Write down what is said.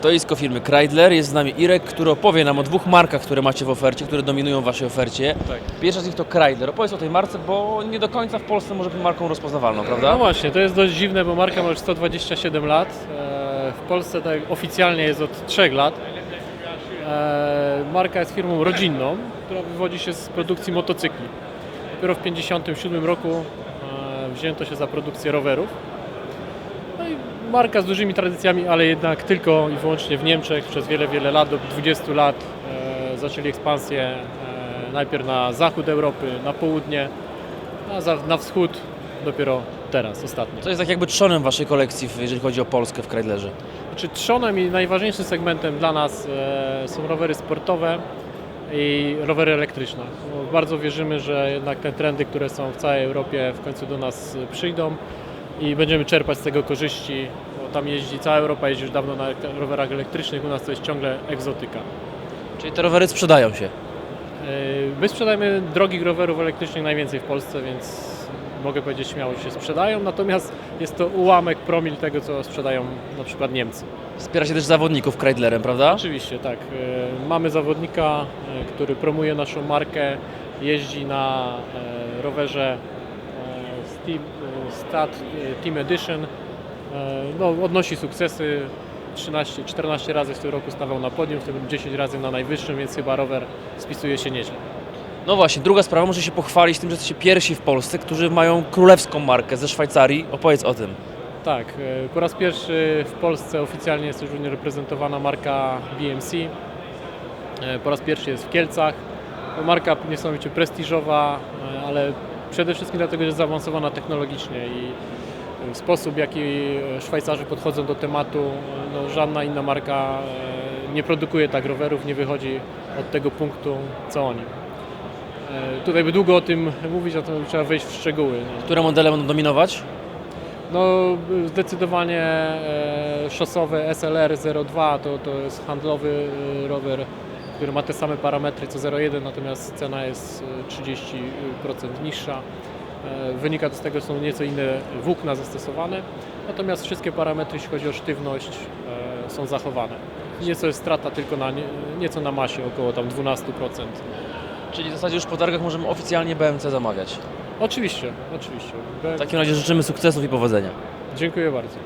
Stoisko firmy Kreidler, jest z nami Irek, który opowie nam o dwóch markach, które macie w ofercie, które dominują w Waszej ofercie. Tak. Pierwsza z nich to Kreidler. Opowiedz o tej marce, bo nie do końca w Polsce może być marką rozpoznawalną, prawda? No właśnie, to jest dość dziwne, bo marka ma już 127 lat. E, W Polsce tak oficjalnie jest od 3 lat. E, Marka jest firmą rodzinną, która wywodzi się z produkcji motocykli. Dopiero w 1957 roku e, wzięto się za produkcję rowerów. Marka z dużymi tradycjami, ale jednak tylko i wyłącznie w Niemczech przez wiele, wiele lat, do 20 lat e, zaczęli ekspansję e, najpierw na zachód Europy, na południe, a za- na wschód dopiero teraz, ostatnio. To jest tak jakby trzonem Waszej kolekcji, jeżeli chodzi o Polskę w Kreidlerze. Znaczy trzonem i najważniejszym segmentem dla nas e, są rowery sportowe i rowery elektryczne. Bardzo wierzymy, że jednak te trendy, które są w całej Europie w końcu do nas przyjdą i będziemy czerpać z tego korzyści, bo tam jeździ cała Europa, jeździ już dawno na rowerach elektrycznych, u nas to jest ciągle egzotyka. Czyli te rowery sprzedają się. E, My sprzedajemy drogich rowerów elektrycznych najwięcej w Polsce, więc mogę powiedzieć śmiało, że się sprzedają, natomiast jest to ułamek, promil tego, co sprzedają na przykład Niemcy. Wspieracie też zawodników Kreidlerem, prawda? Oczywiście, tak. E, Mamy zawodnika, e, który promuje naszą markę, jeździ na rowerze Steam, e, Stat e, Team Edition. E, No, odnosi sukcesy. 13, 14 razy w tym roku stawał na podium, w tym 10 razy na najwyższym, więc chyba rower spisuje się nieźle. No właśnie, druga sprawa, może się pochwalić tym, że jesteście pierwsi w Polsce, którzy mają królewską markę ze Szwajcarii. Opowiedz o tym. Tak, po raz pierwszy w Polsce oficjalnie jest już reprezentowana marka BMC. Po raz pierwszy jest w Kielcach. Marka niesamowicie prestiżowa, ale przede wszystkim dlatego, że jest zaawansowana technologicznie i w sposób, w jaki e, Szwajcarzy podchodzą do tematu, e, no, żadna inna marka nie produkuje tak rowerów, nie wychodzi od tego punktu, co oni. Tutaj by długo o tym mówić, to trzeba wejść w szczegóły. Które modele będą dominować? No zdecydowanie e, szosowy SLR 02 to, to jest handlowy rower, który ma te same parametry co 01, natomiast cena jest e, 30% niższa. E, Wynika to z tego, że są nieco inne włókna zastosowane, natomiast wszystkie parametry, jeśli chodzi o sztywność, e, są zachowane. Nieco jest strata tylko na, nie- nieco na masie, około tam 12%. Czyli w zasadzie już po targach możemy oficjalnie BMC zamawiać. Oczywiście, oczywiście. Be- W takim razie życzymy sukcesów i powodzenia. Dziękuję bardzo.